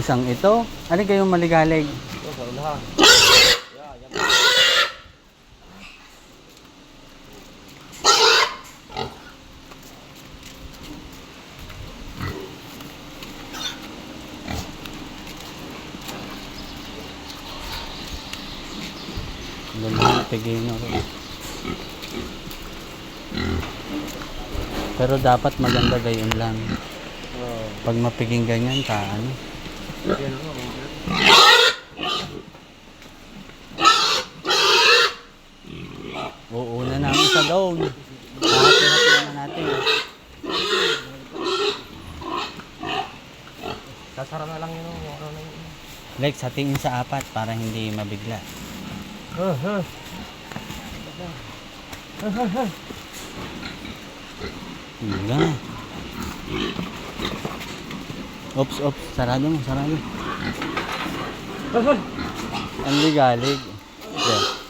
isang ito. Alin kayong maligalig? Ito, sa unahan. Lalo pigino rin. Pero dapat maganda gayon lang. Pag mapiging ganyan ka, ano? Yan ako. Uuna namin sa down. Hati-hati naman natin. Sasara na lang yun. oh. Ano na yun. Lex, hatiin sa apat para hindi mabigla. Huh, huh. Hangga na. Ops, ops. Sarado mo, sarado. Ang ligalig. Okay.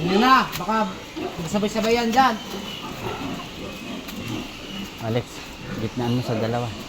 Ano na, baka sabay-sabay yan dyan. Alex, gitnaan mo sa dalawa.